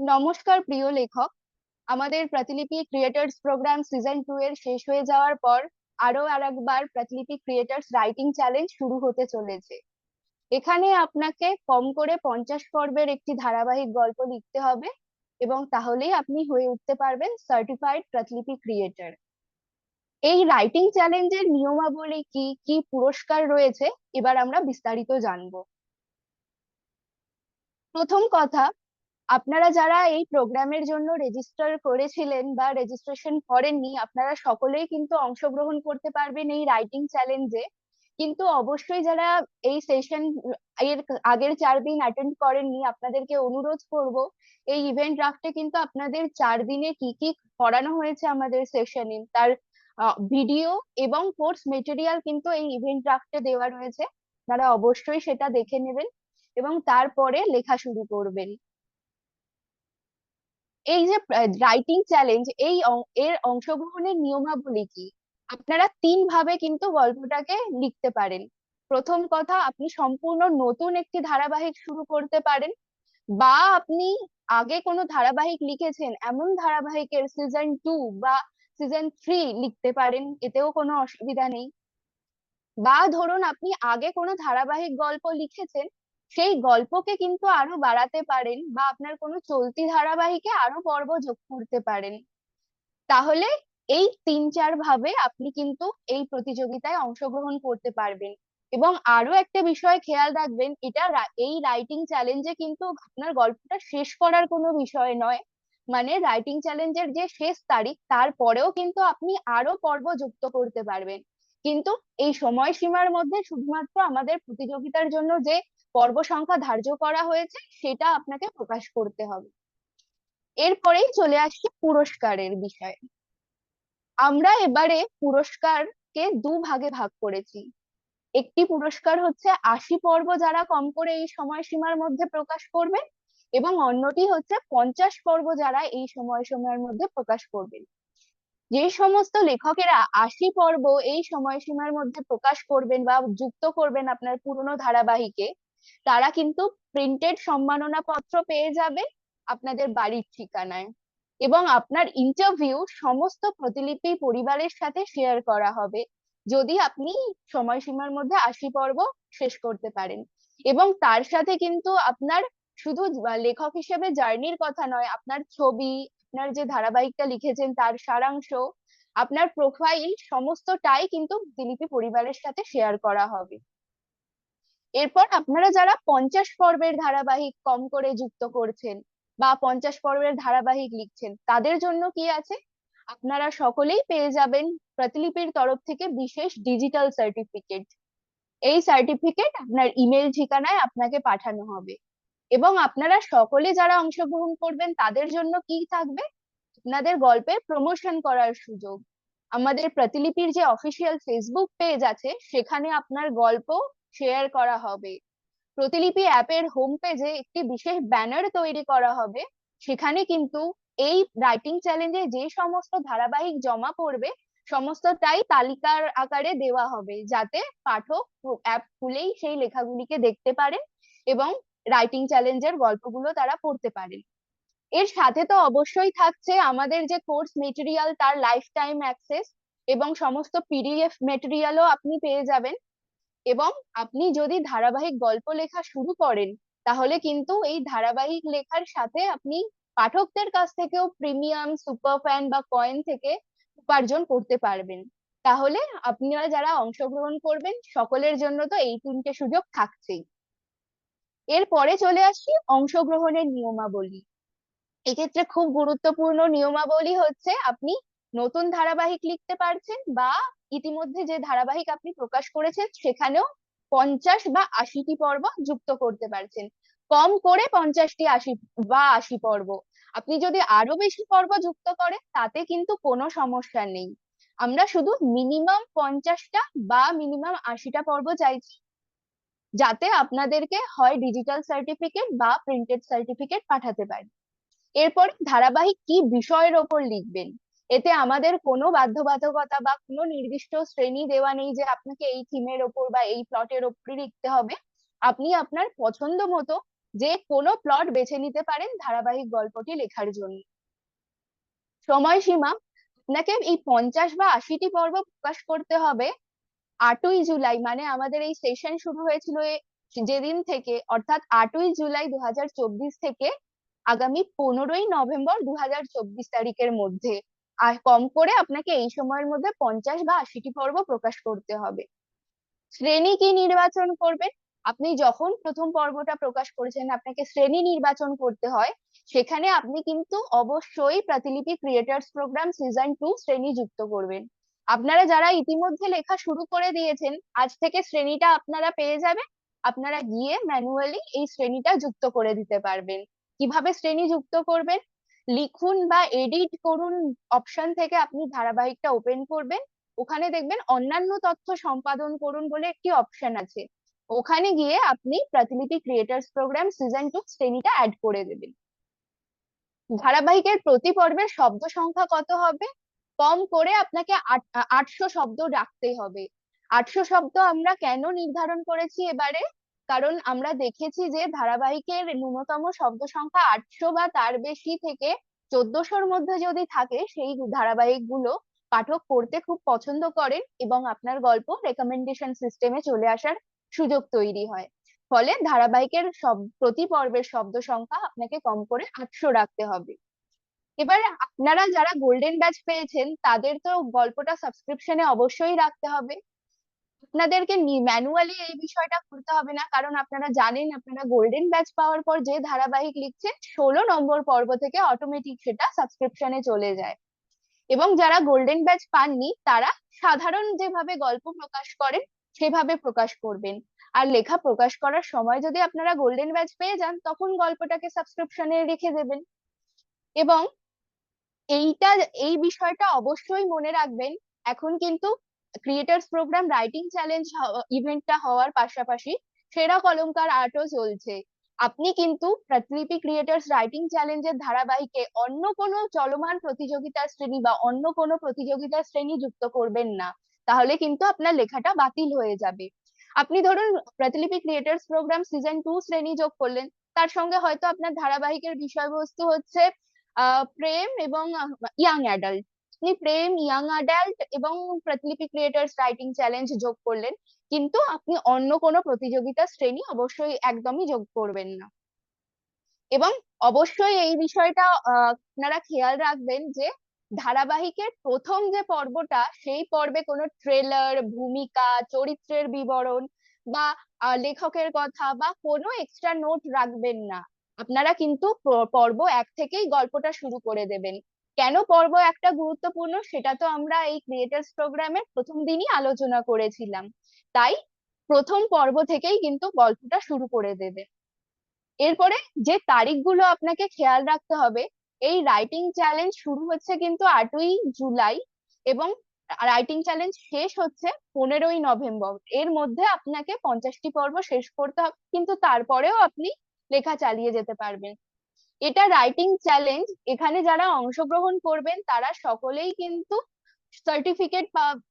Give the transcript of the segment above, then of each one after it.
নমস্কার, প্রিয় লেখক। আমাদের প্রতিলিপি ক্রিয়েটার্স প্রোগ্রাম সিজন টু এর শেষ হয়ে যাওয়ার পর আরও আর একবার প্রতিলিপি ক্রিয়েটার্স রাইটিং চ্যালেঞ্জ শুরু হতে চলেছে। এখানে আপনাকে কম করে পঞ্চাশ পর্বের একটি ধারাবাহিক গল্প লিখতে হবে এবং তাহলেই আপনি হয়ে উঠতে পারবেন সার্টিফাইড প্রতিলিপি ক্রিয়েটার এই রাইটিং চ্যালেঞ্জের নিয়মাবলী কি কি পুরস্কার রয়েছে, এবার আমরা বিস্তারিত জানব। প্রথম কথা আপনারা যারা এই প্রোগ্রামের জন্য রেজিস্টার করেছিলেন বা রেজিস্ট্রেশন করেননি, আপনারা সকলেই কিন্তু অংশগ্রহণ করতে পারবেন এই রাইটিং চ্যালেঞ্জে কিন্তু অবশ্যই যারা এই সেশন এর আগের চার দিন অ্যাটেন্ড করেননি, আপনাদেরকে অনুরোধ করব, এই ইভেন্ট ড্রাফটে কিন্তু আপনাদের চার দিনে কি কি করানো হয়েছে আমাদের সেশনে তার ভিডিও এবং কোর্স মেটেরিয়াল কিন্তু এই ইভেন্ট ড্রাফটে দেওয়া রয়েছে। তারা অবশ্যই সেটা দেখে নেবেন এবং তারপরে লেখা শুরু করবেন। এই যে রাইটিং চ্যালেঞ্জ এই এর অংশগ্রহণের নিয়মাবলী কি? আপনারা তিন ভাবে কিন্তু গল্পটাকে লিখতে পারেন। প্রথম কথা, আপনি সম্পূর্ণ নতুন একটি ধারাবাহিক শুরু করতে পারেন বা আপনি আগে কোনো ধারাবাহিক লিখেছেন, এমন ধারাবাহিকের সিজন টু বা সিজন থ্রি লিখতে পারেন, এতেও কোনো অসুবিধা নেই। বা ধরুন, আপনি আগে কোনো ধারাবাহিক গল্প লিখেছেন সেই গল্পকে কিন্তু আরও বাড়াতে পারেন বা আপনার কোনো চলতি ধারাবাহিকে আরও পর্ব যোগ করতে পারেন। তাহলে এই তিন চার ভাবে আপনি কিন্তু এই প্রতিযোগিতায় অংশগ্রহণ করতে পারবেন। এবং আরও একটা বিষয় খেয়াল রাখবেন, এটা এই রাইটিং চ্যালেঞ্জে কিন্তু আপনার গল্পটা শেষ করার কোনো বিষয় নয়। মানে রাইটিং চ্যালেঞ্জের যে শেষ তারিখ তারপরেও কিন্তু আপনি আরও পর্ব যুক্ত করতে পারবেন। কিন্তু এই সময়সীমার মধ্যে শুধুমাত্র আমাদের প্রতিযোগিতার জন্য যে পর্ব সংখ্যা ধার্য করা হয়েছে, সেটা আপনাকে প্রকাশ করতে হবে। এরপরেই চলে আসছি পুরস্কারের বিষয়ে। আমরা এবারে পুরস্কারকে দু ভাগে ভাগ করেছি। একটি পুরস্কার হচ্ছে আশি পর্ব যারা কম করে এই সময়সীমার মধ্যে প্রকাশ করবেন এবং অন্যটি হচ্ছে পঞ্চাশ পর্ব যারা এই সময়সীমার মধ্যে প্রকাশ করবেন। যে সমস্ত লেখকেরা আশি পর্ব এই সময়সীমার মধ্যে প্রকাশ করবেন বা যুক্ত করবেন আপনার পুরনো ধারাবাহিকে তারা কিন্তু প্রিন্টেড সম্মাননা পত্র পেয়ে যাবে আপনাদের বাড়ির ঠিকানায় এবং আপনার ইন্টারভিউ সমস্ত প্রতিলিপি পরিবারের সাথে শেয়ার করা হবে। যদি আপনি সময়সীমার মধ্যে আশি পর্ব শেষ করতে পারেন এবং তার সাথে কিন্তু আপনার শুধু লেখক হিসেবে জার্নির কথা নয়, আপনার ছবি, আপনার যে ধারাবাহিকটা লিখেছেন তার সারাংশ, আপনার প্রোফাইল সমস্তটাই কিন্তু দিলীপী পরিবারের সাথে শেয়ার করা হবে। এরপর আপনারা যারা পঞ্চাশ পর্বের ধারাবাহিক কম করে যুক্ত করছেন বা পঞ্চাশ পর্বের ধারাবাহিক লিখছেন, তাদের জন্য কি আছে? আপনারা সকলেই পেয়ে যাবেন প্রতিলিপির তরফ থেকে বিশেষ ডিজিটাল সার্টিফিকেট এই সার্টিফিকেট আপনার ইমেল ঠিকানায় আপনাকে পাঠানো হবে। এবং আপনারা সকলে যারা অংশগ্রহণ করবেন, তাদের জন্য কি থাকবে? আপনাদের গল্পের প্রমোশন করার সুযোগ। আমাদের প্রতিলিপির যে অফিসিয়াল ফেসবুক পেজ আছে, সেখানে আপনার গল্প শেয়ার করা হবে। প্রতিলিপি অ্যাপের হোম পেজে একটি বিশেষ ব্যানার তৈরি করা হবে। সেখানে কিন্তু এই রাইটিং চ্যালেঞ্জে যে সমস্ত ধারাবাহিক জমা পড়বে, সমস্তটাই তালিকার আকারে দেওয়া হবে যাতে পাঠক অ্যাপ খুলেই সেই লেখাগুলিকে দেখতে পারেন এবং রাইটিং চ্যালেঞ্জের গল্পগুলো তারা পড়তে পারেন। এর সাথে তো অবশ্যই থাকছে আমাদের যে কোর্স মেটেরিয়াল তার লাইফ টাইম অ্যাক্সেস এবং সমস্ত পিডিএফ মেটেরিয়ালও আপনি পেয়ে যাবেন। এবং আপনি যদি ধারাবাহিক গল্প লেখা শুরু করেন, তাহলে কিন্তু এই ধারাবাহিক লেখার সাথে আপনি পাঠকদের কাছ থেকেও প্রিমিয়াম সুপার ফ্যান বা কয়েন থেকে উপার্জন করতে পারবেন। তাহলে আপনারা যারা অংশগ্রহণ করবেন, সকলের জন্য তো এই তিনটে সুযোগ থাকছেই। এরপরে চলে আসছি অংশগ্রহণের নিয়মাবলী। এক্ষেত্রে খুব গুরুত্বপূর্ণ নিয়মাবলী হচ্ছে আপনি নতুন ধারাবাহিক লিখতে পারছেন বা ইতিমধ্যে যে ধারাবাহিক আপনি প্রকাশ করেছেন সেখানেও পঞ্চাশ বা আশিটি পর্ব যুক্ত করতে পারছেন। কম করে পঞ্চাশটি আশি বা আশি পর্ব। আপনি যদি আরও বেশি পর্ব যুক্ত করেন, তাতে কিন্তু কোনো সমস্যা নেই। আমরা শুধু মিনিমাম পঞ্চাশটা বা মিনিমাম আশিটা পর্ব চাইছি। যাতে আপনাদেরকে হয় ডিজিটাল সার্টিফিকেট বা প্রিন্টেড সার্টিফিকেট পাঠাতে পারি। এরপর ধারাবাহিক কি বিষয়ের ওপর লিখবেন? এতে আমাদের কোনো বাধ্যবাধকতা বা কোনো নির্দিষ্ট শ্রেণি দেওয়া নেই যে আপনাকে এই থিমের ওপর বা এই প্লটের ওপরই লিখতে হবে। আপনি আপনার পছন্দ মতো যে কোনো প্লট বেছে নিতে পারেন ধারাবাহিক গল্পটি লেখার জন্য। সময়সীমা, আপনাকে এই পঞ্চাশ বা আশিটি পর্ব প্রকাশ করতে হবে আটই জুলাই মানে আমাদের এই সেশন শুরু হয়েছিল যেদিন থেকে, অর্থাৎ আটই জুলাই দু হাজার চব্বিশ থেকে আগামী পনেরোই নভেম্বর দু হাজার চব্বিশ তারিখের মধ্যে। আর কম করে আপনাকে এই সময়ের মধ্যে পঞ্চাশ বা আশিটি পর্ব প্রকাশ করতে হবে। শ্রেণি কি নির্বাচন করবেন আপনি যখন প্রথম পর্বটা প্রকাশ করেছেন, আপনাকে শ্রেণি নির্বাচন করতে হয়। সেখানে আপনি কিন্তু অবশ্যই প্রতিলিপি ক্রিয়েটার্স প্রোগ্রাম সিজন টু শ্রেণি যুক্ত করবেন। আপনারা যারা ইতিমধ্যে লেখা শুরু করে দিয়েছেন, আজ থেকে শ্রেণীটা আপনারা পেয়ে যাবেন। আপনারা গিয়ে ম্যানুয়ালি এই শ্রেণীটা যুক্ত করে দিতে পারবেন। কীভাবে শ্রেণি যুক্ত করবেন? লিখুন বা এডিট করুন অপশন থেকে আপনি ধারাবাহিকটা ওপেন করবেন। ওখানে দেখবেন অন্যান্য তথ্য সম্পাদন করুন বলে একটি অপশন আছে। ওখানে গিয়ে আপনি Pratilipi creators program season two শ্রেণীটা add করে দেবেন। ধারাবাহিকের প্রতি পর্বের শব্দ সংখ্যা কত হবে? কম করে আপনাকে আটশো শব্দ রাখতে হবে। আটশো শব্দ আমরা কেন নির্ধারণ করেছি এবারে? কারণ আমরা দেখেছি যে ধারাবাহিকের ন্যূনতম শব্দ সংখ্যা আটশো বা তার বেশি থেকে চোদ্দশোর মধ্যে যদি থাকে, সেই ধারাবাহিকগুলো পাঠক পড়তে খুব পছন্দ করেন এবং আপনার গল্প রেকমেন্ডেশন সিস্টেমে চলে আসার সুযোগ তৈরি হয়। ফলে ধারাবাহিকের সব, প্রতি পর্বের শব্দ সংখ্যা আপনাকে কম করে আটশো রাখতে হবে। এবার আপনারা যারা গোল্ডেন ব্যাচ পেয়েছেন, তাদের তো গল্পটা সাবস্ক্রিপশনে অবশ্যই রাখতে হবে। আপনাদেরকে ম্যানুয়ালি এই বিষয়টা করতে হবে না। কারণ আপনারা জানেন, আপনারা গোল্ডেন ব্যাচ পাওয়ার পর যে ধারাবাহিক লিখছেন, ষোলো নম্বর পর্ব থেকে অটোমেটিক সেটা সাবস্ক্রিপশনে চলে যায়। এবং যারা গোল্ডেন ব্যাচ পাননি, তারা সাধারণ যেভাবে গল্প প্রকাশ করেন, সেভাবে প্রকাশ করবেন। আর লেখা প্রকাশ করার সময় যদি আপনারা গোল্ডেন ব্যাচ পেয়ে যান, তখন গল্পটাকে সাবস্ক্রিপশনে রেখে দেবেন। এবং এইটা, এই বিষয়টা অবশ্যই মনে রাখবেন, এখন কিন্তু ক্রিয়েটার্স প্রোগ্রাম রাইটিং চ্যালেঞ্জ ইভেন্টটা হওয়ার পাশাপাশি সেরা কলমকার আর্টও চলছে। আপনি কিন্তু প্রতিলিপি ক্রিয়েটার্স রাইটিং চ্যালেঞ্জের ধারাবাহিকে অন্য কোনো চলমান প্রতিযোগিতার শ্রেণি বা অন্য কোনো প্রতিযোগিতার শ্রেণি যুক্ত করবেন না। তাহলে কিন্তু আপনার লেখাটা বাতিল হয়ে যাবে। আপনি ধরুন প্রতিলিপি ক্রিয়েটার্স প্রোগ্রাম সিজন টু শ্রেণি যোগ করলেন, তার সঙ্গে হয়তো আপনার ধারাবাহিকের বিষয়বস্তু হচ্ছে প্রেম এবং ইয়াং অ্যাডাল্ট আপনি প্রেম ইয়াং অ্যাডাল্ট এবং প্রতিলিপি ক্রিয়েটার্স রাইটিং চ্যালেঞ্জ যোগ করলেন, কিন্তু আপনি অন্য কোনো প্রতিযোগিতা শ্রেণি অবশ্যই একদমই যোগ করবেন না। এবং অবশ্যই এই বিষয়টা আপনারা খেয়াল রাখবেন যে ধারাবাহিকের প্রথম যে পর্বটা, সেই পর্বে কোনো ট্রেলার ভূমিকা, চরিত্রের বিবরণ বা লেখকের কথা বা কোনো এক্সট্রা নোট রাখবেন না। আপনারা কিন্তু পর্ব এক থেকেই গল্পটা শুরু করে দেবেন। কেন পর্ব একটা গুরুত্বপূর্ণ সেটা তো আমরা এই ক্রিয়েটার্স প্রোগ্রামের প্রথম দিনই আলোচনা করেছিলাম। তাই প্রথম পর্ব থেকেই কিন্তু গল্পটা শুরু করে দেবে। এরপরে যে তারিখগুলো আপনাকে খেয়াল রাখতে হবে, এই রাইটিং চ্যালেঞ্জ শুরু হচ্ছে কিন্তু আটই জুলাই এবং রাইটিং চ্যালেঞ্জ শেষ হচ্ছে পনেরোই নভেম্বর। এর মধ্যে আপনাকে পঞ্চাশটি পর্ব শেষ করতে হবে, কিন্তু তারপরেও আপনি লেখা চালিয়ে যেতে পারবেন। এটা রাইটিং চ্যালেঞ্জ এখানে যারা অংশগ্রহণ করবেন, তারা সকলেই কিন্তু সার্টিফিকেট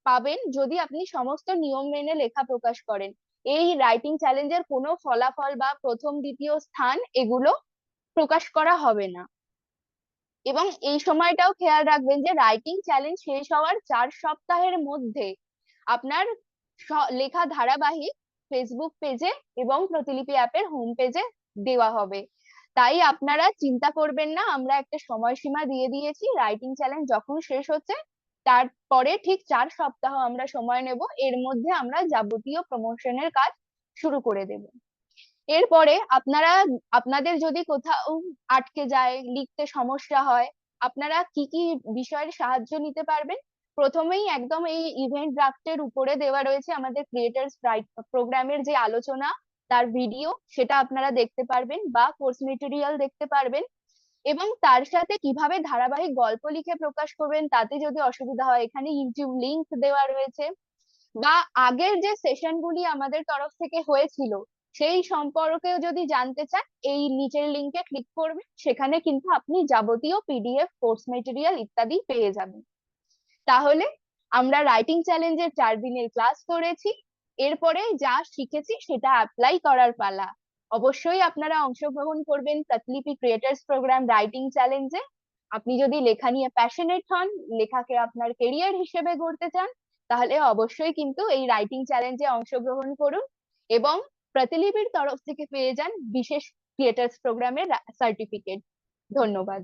পাবেন যদি আপনি সমস্ত নিয়ম মেনে লেখা প্রকাশ করেন। এই রাইটিং চ্যালেঞ্জের কোনো ফলাফল বা প্রথম, দ্বিতীয় স্থান এগুলো প্রকাশ করা হবে না। এবং এই সময়টাও খেয়াল রাখবেন যে রাইটিং চ্যালেঞ্জ শেষ হওয়ার চার সপ্তাহের মধ্যে আপনার লেখা ধারাবাহিক ফেসবুক পেজে এবং প্রতিলিপি অ্যাপের হোম পেজে দেওয়া হবে। তাই আপনারা চিন্তা করবেন না, আমরা একটা সময়সীমা দিয়ে দিয়েছি রাইটিং চ্যালেঞ্জ যখন শেষ হচ্ছে, তারপরে ঠিক চার সপ্তাহ আমরা সময় নেব, এর মধ্যে আমরা যাবতীয় প্রমোশনের কাজ শুরু করে দেব। এরপরে আপনারা, আপনাদের যদি কোথাও আটকে যায়, লিখতে সমস্যা হয়, আপনারা কি কি বিষয়ের সাহায্য নিতে পারবেন? প্রথমেই একদম এই ইভেন্ট ড্রাফটের উপরে দেওয়া রয়েছে আমাদের ক্রিয়েটার্স প্রোগ্রামের যে আলোচনা তার ভিডিও সেটা আপনারা দেখতে পারবেন বা কোর্স মেটেরিয়াল দেখতে পারবেন এবং তার সাথে কীভাবে ধারাবাহিক গল্প লিখে প্রকাশ করবেন তাতে যদি অসুবিধা হয়, এখানে ইউটিউব লিংক দেওয়া রয়েছে বা আগের যে সেশন গুলি আমাদের তরফ থেকে হয়েছিল, সেই সম্পর্কেও যদি জানতে চান, এই নিচের লিংকে ক্লিক করবেন, সেখানে কিন্তু আপনি যাবতীয় পিডিএফ কোর্স মেটেরিয়াল ইত্যাদি পেয়ে যাবেন। তাহলে আমরা রাইটিং চ্যালেঞ্জের চার দিনের ক্লাস করেছি। এরপরে যা শিখেছি সেটা অ্যাপ্লাই করার পালা। অবশ্যই আপনারা অংশগ্রহণ করবেন প্রতিলিপি ক্রিয়েটার্স প্রোগ্রাম রাইটিং চ্যালেঞ্জে আপনি যদি লেখা নিয়ে প্যাশনেট হন, লেখাকে আপনার কেরিয়ার হিসেবে গড়তে চান, তাহলে অবশ্যই কিন্তু এই রাইটিং চ্যালেঞ্জে অংশগ্রহণ করুন এবং প্রতিলিপির তরফ থেকে পেয়ে যান বিশেষ ক্রিয়েটার্স প্রোগ্রামের সার্টিফিকেট ধন্যবাদ।